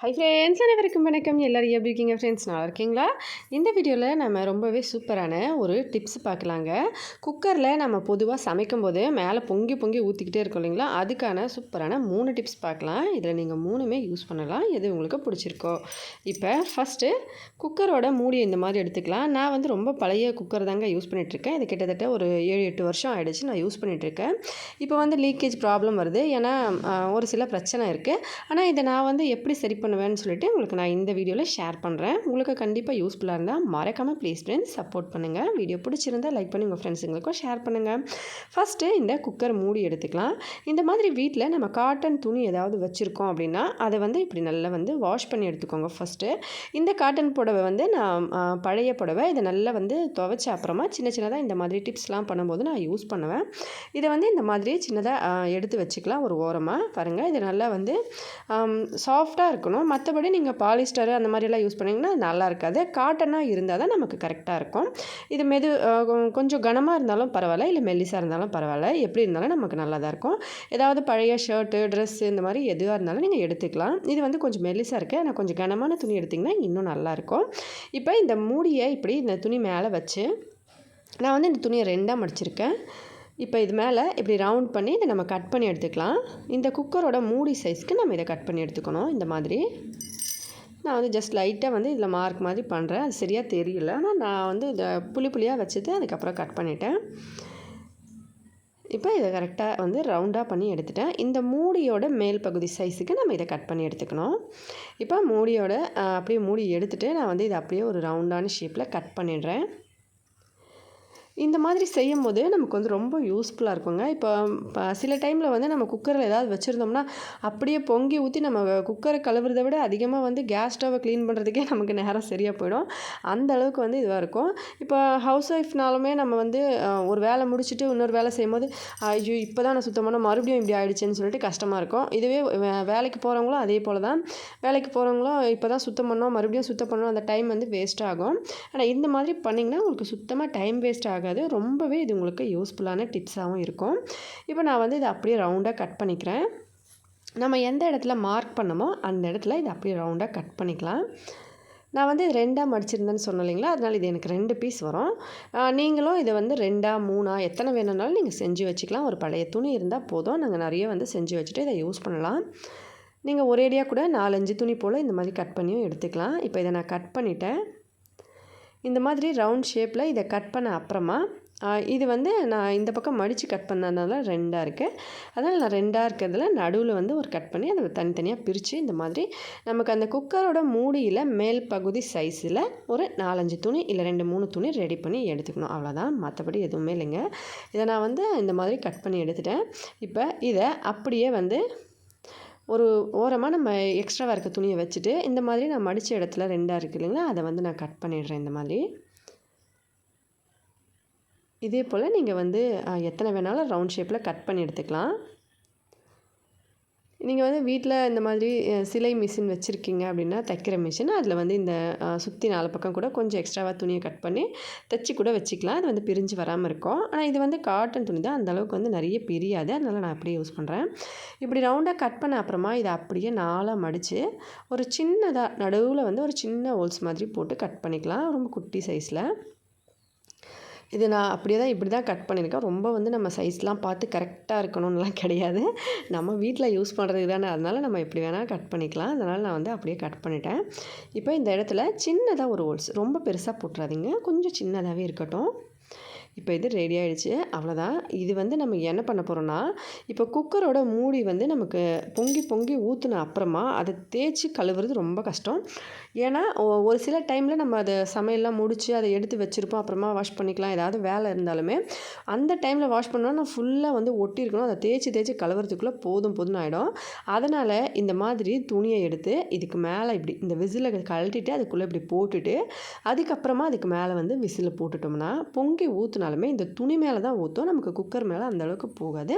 Hi friends அனைவருக்கும் வணக்கம். எல்லோரும் எப்படி இருக்கீங்க ஃப்ரெண்ட்ஸ் நல்லா இருக்கீங்களா? இந்த வீடியோவில் நம்ம ரொம்பவே சூப்பரான ஒரு டிப்ஸ் பார்க்கலாங்க. குக்கரில் நம்ம பொதுவாக சமைக்கும் போது மேலே பொங்கி பொங்கி ஊற்றிக்கிட்டே இருக்கோம் இல்லைங்களா? அதுக்கான சூப்பரான மூணு டிப்ஸ் பார்க்கலாம். இதில் நீங்கள் மூணுமே யூஸ் பண்ணலாம். எது உங்களுக்கு பிடிச்சிருக்கோ. இப்போ ஃபஸ்ட்டு குக்கரோட மூடி இந்த மாதிரி எடுத்துக்கலாம். நான் வந்து ரொம்ப பழைய குக்கர் தாங்க யூஸ் பண்ணிகிட்ருக்கேன் இது கிட்டத்தட்ட ஒரு ஏழு எட்டு வருஷம் ஆகிடுச்சு நான் யூஸ் பண்ணிகிட்ருக்கேன் இப்போ வந்து லீக்கேஜ் ப்ராப்ளம் வருது. ஏன்னா ஒரு சில பிரச்சனை இருக்குது ஆனால் இதை நான் வந்து எப்படி சரி பண்ணுவேன்னு சொல்லிட்டு உங்களுக்கு நான் இந்த வீடியோவில் ஷேர் பண்ணுறேன் உங்களுக்கு கண்டிப்பாக யூஸ்ஃபுல்லாக இருந்தால் மறக்காமல் ப்ளீஸ் ஃப்ரெண்ட்ஸ் சப்போர்ட் பண்ணுங்கள் வீடியோ பிடிச்சிருந்தால் லைக் பண்ணி உங்கள் ஃப்ரெண்ட்ஸுங்களுக்கும் ஷேர் பண்ணுங்கள் ஃபஸ்ட்டு இந்த குக்கர் மூடி எடுத்துக்கலாம். இந்த மாதிரி வீட்டில் நம்ம காட்டன் துணி ஏதாவது வச்சுருக்கோம் அப்படின்னா அதை வந்து இப்படி நல்லா வந்து வாஷ் பண்ணி எடுத்துக்கோங்க ஃபஸ்ட்டு இந்த காட்டன் புடவை வந்து நான் பழைய புடவை இதை நல்லா வந்து துவைச்ச அப்புறமா சின்ன சின்னதாக இந்த மாதிரி டிப்ஸ்லாம் பண்ணும்போது நான் யூஸ் பண்ணுவேன். இதை வந்து இந்த மாதிரி சின்னதாக எடுத்து வச்சுக்கலாம் ஒரு ஓரமாக பாருங்கள் இது நல்லா வந்து சாஃப்டாக இருக்கணும். மற்றபடி நீங்கள் பாலிஸ்டரு அந்த மாதிரிலாம் யூஸ் பண்ணிங்கன்னா நல்லா இருக்காது. காட்டனாக இருந்தால் தான் நமக்கு கரெக்டாக இருக்கும். இது மெது கொஞ்சம் கனமாக இருந்தாலும் பரவாயில்ல. இல்லை மெல்லிசாக இருந்தாலும் பரவாயில்ல. எப்படி இருந்தாலும் நமக்கு நல்லா தான் இருக்கும். ஏதாவது பழைய ஷர்ட்டு ட்ரெஸ்ஸு இந்த மாதிரி எதுவாக இருந்தாலும் நீங்கள் எடுத்துக்கலாம். இது வந்து கொஞ்சம் மெல்லிசாக இருக்குது ஆனால் கொஞ்சம் கனமான துணி எடுத்திங்கன்னா இன்னும் நல்லாயிருக்கும் இப்போ இந்த மூடியை இப்படி இந்த துணி மேலே வச்சு நான் வந்து இந்த துணியை ரெண்டாக மடிச்சிருக்கேன். இப்போ இது மேலே இப்படி ரவுண்ட் பண்ணி இதை நம்ம கட் பண்ணி எடுத்துக்கலாம். இந்த குக்கரோட மூடி சைஸ்க்கு நம்ம இதை கட் பண்ணி எடுத்துக்கணும் இந்த மாதிரி. நான் வந்து ஜஸ்ட் லைட்டாக வந்து இதில் மார்க் மாதிரி பண்ணுறேன் அது சரியாக தெரியல. ஆனால் நான் வந்து இதை புளி புளியாக வச்சுட்டு அதுக்கப்புறம் கட் பண்ணிட்டேன். இப்போ இதை கரெக்டாக வந்து ரவுண்டாக பண்ணி எடுத்துட்டேன். இந்த மூடியோட மேல் பகுதி சைஸுக்கு நம்ம இதை கட் பண்ணி எடுத்துக்கணும். இப்போ மூடியோட அப்படியே மூடி எடுத்துகிட்டு நான் வந்து இதை அப்படியே ஒரு ரவுண்டான ஷேப்பில் கட் பண்ணிடுறேன். இந்த மாதிரி செய்யும் போது நமக்கு வந்து ரொம்ப யூஸ்ஃபுல்லாக இருக்குங்க. இப்போ சில டைமில் வந்து நம்ம குக்கரில் ஏதாவது வச்சுருந்தோம்னா அப்படியே பொங்கி ஊற்றி நம்ம குக்கரை கழுவுறதை விட அதிகமாக வந்து கேஸ் ஸ்டவ்வை க்ளீன் பண்ணுறதுக்கே நமக்கு நேரம் சரியாக போயிடும். அந்த அளவுக்கு வந்து இதுவாக இருக்கும். இப்போ ஹவுஸ் ஒய்ஃப்னாலுமே நம்ம வந்து ஒரு வேலை முடிச்சுட்டு இன்னொரு வேலை செய்யும்போது ஐயோ இப்போ தான் நான் சுத்தம் மறுபடியும் இப்படி ஆகிடுச்சின்னு சொல்லிட்டு கஷ்டமாக இருக்கும். இதுவே வேலைக்கு போகிறவங்களும் அதே போல் தான். வேலைக்கு போகிறவங்களும் இப்போ தான் சுத்தம் பண்ணோம் மறுபடியும் சுத்தம் பண்ணோம் அந்த டைம் வந்து வேஸ்ட் ஆகும். ஆனால் இந்த மாதிரி பண்ணிங்கன்னா உங்களுக்கு சுத்தமாக டைம் வேஸ்ட் ஆகும் ஆகாது ரொம்பவே இது உங்களுக்கு யூஸ்ஃபுல்லான டிப்ஸாகவும் இருக்கும். இப்போ நான் வந்து இதை அப்படியே ரவுண்டாக கட் பண்ணிக்கிறேன். நம்ம எந்த இடத்துல மார்க் பண்ணமோ அந்த இடத்துல இதை அப்படியே ரவுண்டாக கட் பண்ணிக்கலாம். நான் வந்து ரெண்டாக மடிச்சிருந்தேன்னு சொன்னேன் இல்லைங்களா? அதனால் இது எனக்கு ரெண்டு பீஸ் வரும். நீங்களும் இதை வந்து ரெண்டாக மூணாக எத்தனை வேணும்னாலும் நீங்கள் செஞ்சு வச்சுக்கலாம். ஒரு பழைய துணி இருந்தால் போதும். நாங்கள் நிறைய வந்து செஞ்சு வச்சுட்டு இதை யூஸ் பண்ணலாம். நீங்கள் ஒரேடியாக கூட நாலஞ்சு துணி போல் இந்த மாதிரி கட் பண்ணியும் எடுத்துக்கலாம். இப்போ இதை நான் கட் பண்ணிவிட்டேன் இந்த மாதிரி ரவுண்ட் ஷேப்பில் இதை கட் பண்ண அப்புறமா இது வந்து நான் இந்த பக்கம் மடித்து கட் பண்ணதுனால ரெண்டாக இருக்குது அதனால் நான் ரெண்டாக இருக்கிறதுல நடுவில் வந்து ஒரு கட் பண்ணி அதை தனித்தனியாக பிரித்து இந்த மாதிரி நமக்கு அந்த குக்கரோட மூடியில் மேல் பகுதி சைஸில் ஒரு நாலஞ்சு துணி இல்லை ரெண்டு மூணு துணி ரெடி பண்ணி எடுத்துக்கணும். அவ்வளோதான் மற்றபடி எதுவுமே இல்லைங்க. இதை நான் வந்து இந்த மாதிரி கட் பண்ணி எடுத்துட்டேன். இப்போ இதை அப்படியே வந்து ஒரு ஓரமாக நம்ம எக்ஸ்ட்ராவாக இருக்க துணியை வச்சுட்டு இந்த மாதிரி நான் மடித்த இடத்துல ரெண்டாக இருக்குது இல்லைங்களா? அதை வந்து நான் கட் பண்ணிடுறேன் இந்த மாதிரி. இதே போல் நீங்கள் வந்து எத்தனை வேணாலும் ரவுண்ட் ஷேப்பில் கட் பண்ணி எடுத்துக்கலாம். நீங்கள் வந்து வீட்டில் இந்த மாதிரி சிலை மிஷின் வச்சுருக்கீங்க அப்படின்னா தைக்கிற மிஷின் அதில் வந்து இந்த சுற்றி நாலு பக்கம் கூட கொஞ்சம் எக்ஸ்ட்ராவாக துணியை கட் பண்ணி தைச்சி கூட வச்சுக்கலாம். அது வந்து பிரிஞ்சு வராமல் இருக்கும். ஆனால் இது வந்து காட்டன் துணி தான். அந்தளவுக்கு வந்து நிறைய பிரியாது. அதனால் நான் அப்படியே யூஸ் பண்ணுறேன் இப்படி ரவுண்டாக கட் பண்ண அப்புறமா இதை அப்படியே நாளாக மடித்து ஒரு சின்னதாக நடுவில் வந்து ஒரு சின்ன ஹோல்ஸ் மாதிரி போட்டு கட் பண்ணிக்கலாம். ரொம்ப குட்டி சைஸில் இது நான் அப்படியே தான் இப்படி தான் கட் பண்ணியிருக்கேன். ரொம்ப வந்து நம்ம சைஸ்லாம் பார்த்து கரெக்டாக இருக்கணும்லாம் கிடையாது. நம்ம வீட்டில் யூஸ் பண்ணுறதுக்கு தானே அதனால் நம்ம எப்படி வேணால் கட் பண்ணிக்கலாம். அதனால் நான் வந்து அப்படியே கட் பண்ணிட்டேன். இப்போ இந்த இடத்துல சின்னதாக ஒரு ஹோல்ஸ் ரொம்ப பெருசாக போட்டுறாதீங்க. கொஞ்சம் சின்னதாகவே இருக்கட்டும். இப்போ இது ரெடி ஆகிடுச்சு அவ்வளோதான் இது வந்து நம்ம என்ன பண்ண போகிறோன்னா இப்போ குக்கரோட மூடி வந்து நமக்கு பொங்கி பொங்கி ஊற்றுன அப்புறமா அதை தேய்ச்சி கழுவுறது ரொம்ப கஷ்டம். ஏன்னா ஒரு சில டைமில் நம்ம அதை சமையல்லாம் முடித்து அதை எடுத்து வச்சுருப்போம். அப்புறமா வாஷ் பண்ணிக்கலாம். ஏதாவது வேலை இருந்தாலுமே அந்த டைமில் வாஷ் பண்ணோன்னா நான் ஃபுல்லாக வந்து ஒட்டி இருக்கணும். அதை தேய்ச்சி தேய்ச்சி கழுவுறதுக்குள்ளே போதும் போதும்னு ஆகிடும் அதனால் இந்த மாதிரி துணியை எடுத்து இதுக்கு மேலே இப்படி இந்த விசிலை கழட்டிட்டு அதுக்குள்ளே இப்படி போட்டுட்டு அதுக்கப்புறமா அதுக்கு மேலே வந்து விசிலை போட்டுட்டோம்னா பொங்கி ஊற்றுன ஊற்றினாலுமே இந்த துணி மேலே தான் ஊற்றும் நமக்கு குக்கர் மேலே அந்தளவுக்கு போகாது.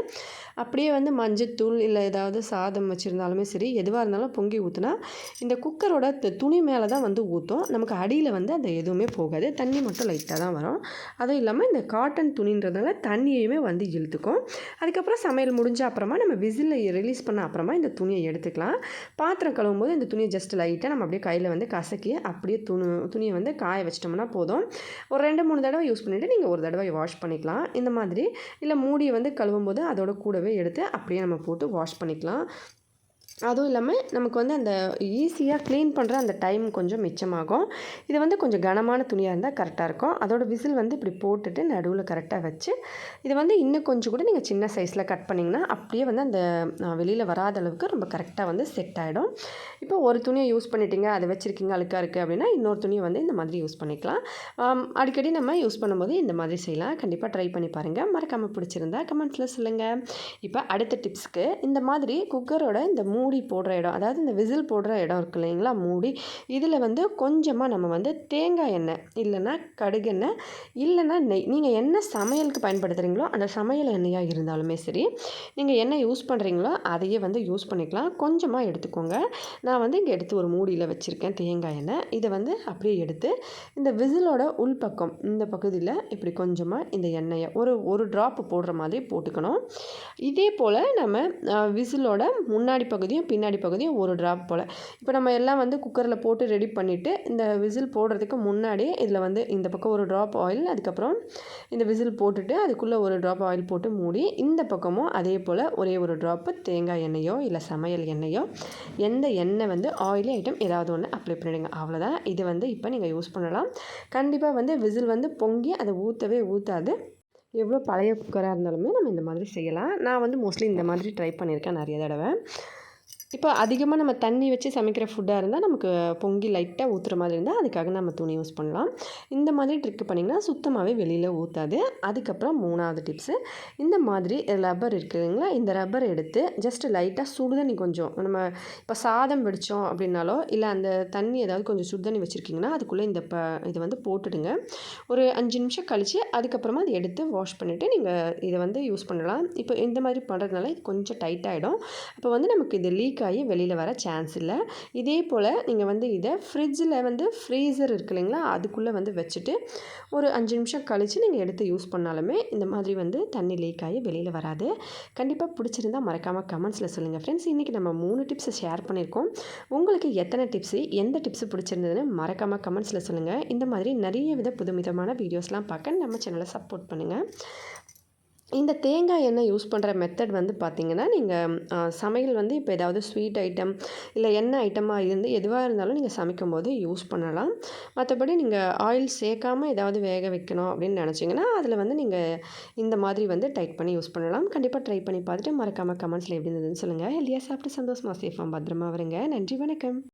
அப்படியே வந்து மஞ்சத்தூள் இல்லை ஏதாவது சாதம் வச்சுருந்தாலுமே சரி எதுவாக இருந்தாலும் பொங்கி ஊற்றுனா இந்த குக்கரோட துணி மேலே தான் வந்து ஊற்றும் நமக்கு அடியில் வந்து அந்த எதுவுமே போகாது. தண்ணி மட்டும் லைட்டாக தான் வரும். அதுவும் இல்லாமல் இந்த காட்டன் துணின்றதுனால தண்ணியுமே வந்து இழுத்துக்கும். அதுக்கப்புறம் சமையல் முடிஞ்ச அப்புறமா நம்ம விசிலில் ரிலீஸ் பண்ண அப்புறமா இந்த துணியை எடுத்துக்கலாம். பாத்திரம் கழுவும் போது இந்த துணியை ஜஸ்ட் லைட்டாக நம்ம அப்படியே கையில் வந்து கசக்கி அப்படியே துணி துணியை வந்து காய வச்சிட்டோம்னா போதும். ஒரு ரெண்டு மூணு தடவை யூஸ் பண்ணிவிட்டு நீங்கள் ஒரு தடவை வாஷ் பண்ணிக்கலாம். இந்த மாதிரி. இல்லை மூடியை வந்து கழுவும் போது அதோட கூடவே எடுத்து அப்படியே நம்ம போட்டு வாஷ் பண்ணிக்கலாம். அதுவும் இல்லாமல் நமக்கு வந்து அந்த ஈஸியாக க்ளீன் பண்ணுற அந்த டைம் கொஞ்சம் மிச்சமாகும். இது வந்து கொஞ்சம் கனமான துணியாக இருந்தால் கரெக்டாக இருக்கும். அதோட விசில் வந்து இப்படி போட்டுட்டு நடுவில் கரெக்டாக வச்சு இது வந்து இன்னும் கொஞ்சம் கூட நீங்கள் சின்ன சைஸில் கட் பண்ணிங்கன்னா அப்படியே வந்து அந்த வெளியில் வராத அளவுக்கு ரொம்ப கரெக்டாக வந்து செட் ஆகிடும் இப்போ ஒரு துணியை யூஸ் பண்ணிட்டீங்க அதை வச்சுருக்கீங்க அழுக்காக இருக்குது அப்படின்னா இன்னொரு துணியை வந்து இந்த மாதிரி யூஸ் பண்ணிக்கலாம். அடிக்கடி நம்ம யூஸ் பண்ணும்போது இந்த மாதிரி செய்யலாம். கண்டிப்பாக ட்ரை பண்ணி பாருங்கள் மறக்காமல் பிடிச்சிருந்தா கமெண்ட்ஸில் சொல்லுங்கள் இப்போ அடுத்த டிப்ஸ்க்கு இந்த மாதிரி குக்கரோட இந்த மூ மூடி போடுற இடம் அதாவது இந்த விசில் போடுற இடம் இருக்கு இல்லைங்களா மூடி. இதில் வந்து கொஞ்சமாக நம்ம வந்து தேங்காய் எண்ணெய் இல்லைன்னா கடுகெண்ணெய் இல்லைன்னா நெய். நீங்கள் என்ன சமையலுக்கு பயன்படுத்துகிறீங்களோ அந்த சமையல் எண்ணெயாக இருந்தாலுமே சரி நீங்கள் என்ன யூஸ் பண்ணுறீங்களோ அதையே வந்து யூஸ் பண்ணிக்கலாம். கொஞ்சமாக எடுத்துக்கோங்க. நான் வந்து இங்கே எடுத்து ஒரு மூடியில் வச்சுருக்கேன் தேங்காய் எண்ணெய். இதை வந்து அப்படியே எடுத்து இந்த விசிலோட உள்பக்கம் இந்த பகுதியில் இப்படி கொஞ்சமாக இந்த எண்ணெயை ஒரு ஒரு ட்ராப் போடுற மாதிரி போட்டுக்கணும். இதே போல் நம்ம விசிலோட முன்னாடி பகுதியும் பகுதியும் பின்னாடி பகுதியும் ஒரு ட்ராப் போல். இப்போ நம்ம எல்லாம் வந்து குக்கரில் போட்டு ரெடி பண்ணிவிட்டு இந்த விசில் போடுறதுக்கு முன்னாடியே இதில் வந்து இந்த பக்கம் ஒரு ட்ராப் ஆயில் அதுக்கப்புறம் இந்த விசில் போட்டுட்டு அதுக்குள்ளே ஒரு ட்ராப் ஆயில் போட்டு மூடி இந்த பக்கமும் அதே போல் ஒரே ஒரு ட்ராப்பு தேங்காய் எண்ணெயோ இல்லை சமையல் எண்ணெயோ எந்த எண்ணெய் வந்து ஆயிலி ஐட்டம் ஏதாவது ஒன்று அப்ளை பண்ணிவிடுங்க அவ்வளோதான் இது வந்து இப்போ நீங்கள் யூஸ் பண்ணலாம். கண்டிப்பாக வந்து விசில் வந்து பொங்கி அதை ஊற்றவே ஊற்றாது எவ்வளோ பழைய குக்கராக இருந்தாலுமே நம்ம இந்த மாதிரி செய்யலாம். நான் வந்து மோஸ்ட்லி இந்த மாதிரி ட்ரை பண்ணியிருக்கேன் நிறைய தடவை. இப்போ அதிகமாக நம்ம தண்ணி வச்சு சமைக்கிற ஃபுட்டாக இருந்தால் நமக்கு பொங்கி லைட்டாக ஊற்றுற மாதிரி இருந்தால் அதுக்காக நம்ம துணி யூஸ் பண்ணலாம். இந்த மாதிரி ட்ரிக்கு பண்ணிங்கன்னா சுத்தமாகவே வெளியில் ஊற்றாது அதுக்கப்புறம் மூணாவது டிப்ஸு இந்த மாதிரி ரப்பர் இருக்குதுங்களா இந்த ரப்பர் எடுத்து ஜஸ்ட் லைட்டாக சுடுதண்ணி கொஞ்சம் நம்ம இப்போ சாதம் வெடித்தோம் அப்படின்னாலோ இல்லை அந்த தண்ணி ஏதாவது கொஞ்சம் சுடுதண்ணி வச்சுருக்கீங்கன்னா அதுக்குள்ளே இந்த ப இதை வந்து போட்டுடுங்க. ஒரு அஞ்சு நிமிஷம் கழித்து அதுக்கப்புறமா அதை எடுத்து வாஷ் பண்ணிவிட்டு நீங்கள் இதை வந்து யூஸ் பண்ணலாம். இப்போ இந்த மாதிரி பண்ணுறதுனால இது கொஞ்சம் டைட் ஆகிடும் அப்போ வந்து நமக்கு இது லீக் லீக் ஆகி வெளியில் வர சான்ஸ் இல்லை. இதே போல் நீங்கள் வந்து இதை ஃப்ரிட்ஜில் வந்து ஃப்ரீசர் இருக்கு இல்லைங்களா? அதுக்குள்ளே வந்து வச்சுட்டு ஒரு அஞ்சு நிமிஷம் கழித்து நீங்கள் எடுத்து யூஸ் பண்ணாலுமே இந்த மாதிரி வந்து தண்ணி லீக் ஆகி வெளியில் வராது. கண்டிப்பாக பிடிச்சிருந்தால் மறக்காமல் கமெண்ட்ஸில் சொல்லுங்கள் ஃப்ரெண்ட்ஸ் இன்றைக்கி நம்ம மூணு டிப்ஸை ஷேர் பண்ணியிருக்கோம். உங்களுக்கு எத்தனை டிப்ஸு எந்த டிப்ஸு பிடிச்சிருந்ததுன்னு மறக்காமல் கமெண்ட்ஸில் சொல்லுங்கள் இந்த மாதிரி நிறைய வித புதுமிதமான வீடியோஸ்லாம் பார்க்க நம்ம சேனலை சப்போர்ட் பண்ணுங்கள் இந்த தேங்காய் எண்ணெய் யூஸ் பண்ணுற மெத்தட் வந்து பார்த்திங்கன்னா நீங்கள் சமையல் வந்து இப்போ ஏதாவது ஸ்வீட் ஐட்டம் இல்லை எண்ணெய் ஐட்டமாக இருந்து எதுவாக இருந்தாலும் நீங்கள் சமைக்கும் போது யூஸ் பண்ணலாம். மற்றபடி நீங்கள் ஆயில் சேர்க்காமல் ஏதாவது வேக வைக்கணும் அப்படின்னு நினச்சிங்கன்னா அதில் வந்து நீங்கள் இந்த மாதிரி வந்து டைட் பண்ணி யூஸ் பண்ணலாம். கண்டிப்பாக ட்ரை பண்ணி பார்த்துட்டு மறக்காமல் கமெண்ட்ஸில் எப்படி இருந்ததுன்னு சொல்லுங்கள் ஹெல்த்தியாக சாப்பிட்டு சந்தோஷமாக சேஃபாக பத்திரமா வருங்க. நன்றி வணக்கம்.